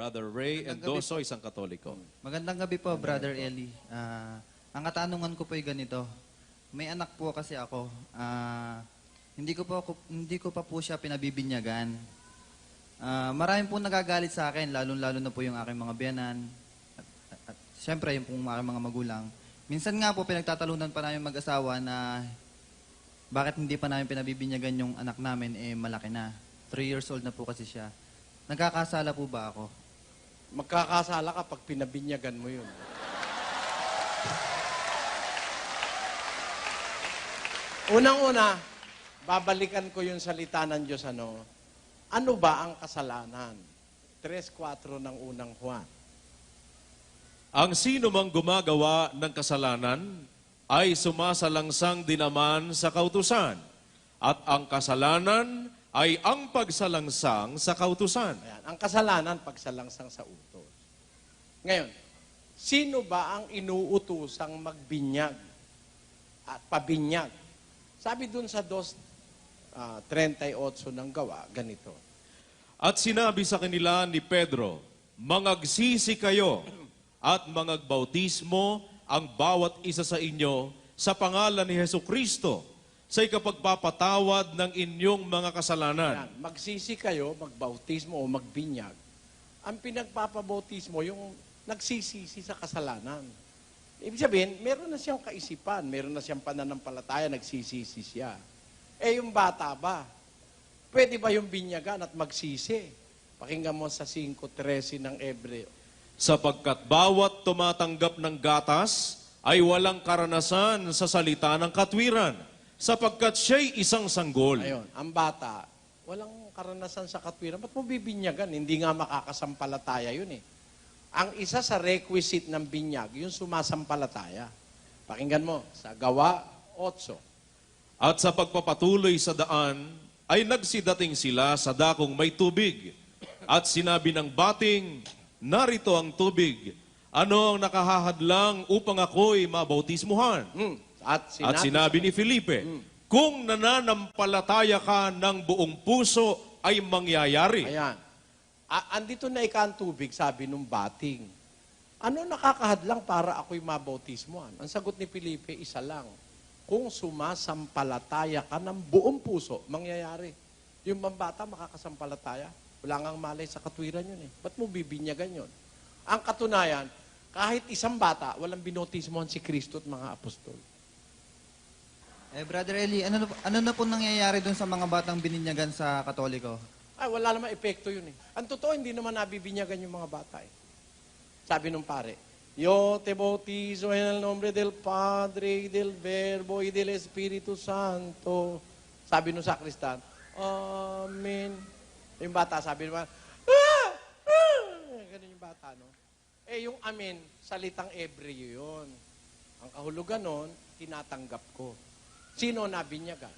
Brother Ray Magandang gabi Endoso, isang katoliko. Magandang gabi po, Brother Eli. Ah, ang katanungan ko po ay ganito. May anak po kasi ako. Ah, hindi ko po hindi ko pa po siya pinabibinyagan. Ah, maraming po nagagalit sa akin, lalong-lalo na po yung aking mga biyanan. At, at, at syempre, yung pong aking mga magulang. Minsan nga po, pinagtatalunan pa namin mag-asawa na bakit hindi pa namin pinabibinyagan yung anak namin, eh malaki na. Three years old na po kasi siya. Nagkakasala po ba ako? Magkakasala ka pag pinabinyagan mo yun. Unang-una, babalikan ko yung salita ng Diyos ano. Ano ba ang kasalanan? 3-4 ng unang Juan. Ang sino mang gumagawa ng kasalanan ay sumasalangsang din naman sa kautusan. At ang kasalanan ay ang pagsalangsang sa kautusan. Ayan. Ang kasalanan, pagsalangsang sa utos. Ngayon, sino ba ang inuutusang magbinyag at pabinyag? Sabi dun sa 2, ah, 38 ng gawa, ganito. At sinabi sa kanila ni Pedro, Mangagsisi kayo at mangagbautismo ang bawat isa sa inyo sa pangalan ni Heso Kristo sa ikapagpapatawad ng inyong mga kasalanan. Yan, magsisi kayo, magbautismo o magbinyag. Ang pinagpapabautismo, yung nagsisisi sa kasalanan. Ibig sabihin, meron na siyang kaisipan, meron na siyang pananampalataya, nagsisisi siya. Eh, yung bata ba? Pwede ba yung binyagan at magsisi? Pakinggan mo sa 5.13 ng Ebreo. Sapagkat bawat tumatanggap ng gatas ay walang karanasan sa salita ng katwiran, sapagkat siya'y isang sanggol. Ayun, ang bata, walang karanasan sa katwiran. Ba't mo bibinyagan? Hindi nga makakasampalataya yun eh. Ang isa sa requisite ng binyag, yung sumasampalataya. Pakinggan mo, sa gawa 8. At sa pagpapatuloy sa daan, ay nagsidating sila sa dakong may tubig. At sinabi ng bating, narito ang tubig. Ano ang nakahahadlang upang ako'y mabautismuhan? Hmm. At sinabi, At sinabi ni Felipe, kung nananampalataya ka ng buong puso, ay mangyayari. Ayan. A- andito na ika ang tubig, sabi nung bating. Ano nakakahadlang para ako'y mabautismuhan? Ang sagot ni Felipe, isa lang. Kung sumasampalataya ka ng buong puso, mangyayari. Yung bata makakasampalataya. Wala ngang malay sa katwiran yun eh. Ba't mo bibinyagan yun? Ang katunayan, kahit isang bata, walang binotismohan si Kristo at mga apostol. Eh, Brother Eli, ano, ano na po nangyayari dun sa mga batang bininyagan sa Katoliko? Ay, wala naman epekto yun eh. Ang totoo, hindi naman nabibinyagan yung mga bata eh. Sabi nung pare, Yo te bautizo en el nombre del Padre, y del Verbo, y del Espíritu Santo. Sabi nung sakristan, Amen. Yung bata, sabi naman, ah! ah! Ganun yung bata, no? Eh, yung amen, salitang Ebreo yun. Ang kahulugan nun, tinatanggap ko. Sino nabinyagan?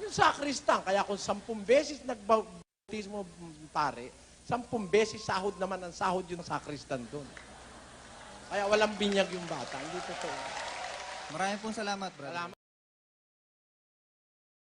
Yung sakristan, kaya kung sampung beses nagbautismo pare, sampung beses sahod naman ang sahod yung sakristan doon. Kaya walang binyag yung bata. Hindi totoo. Maraming pong salamat, brother. Salamat.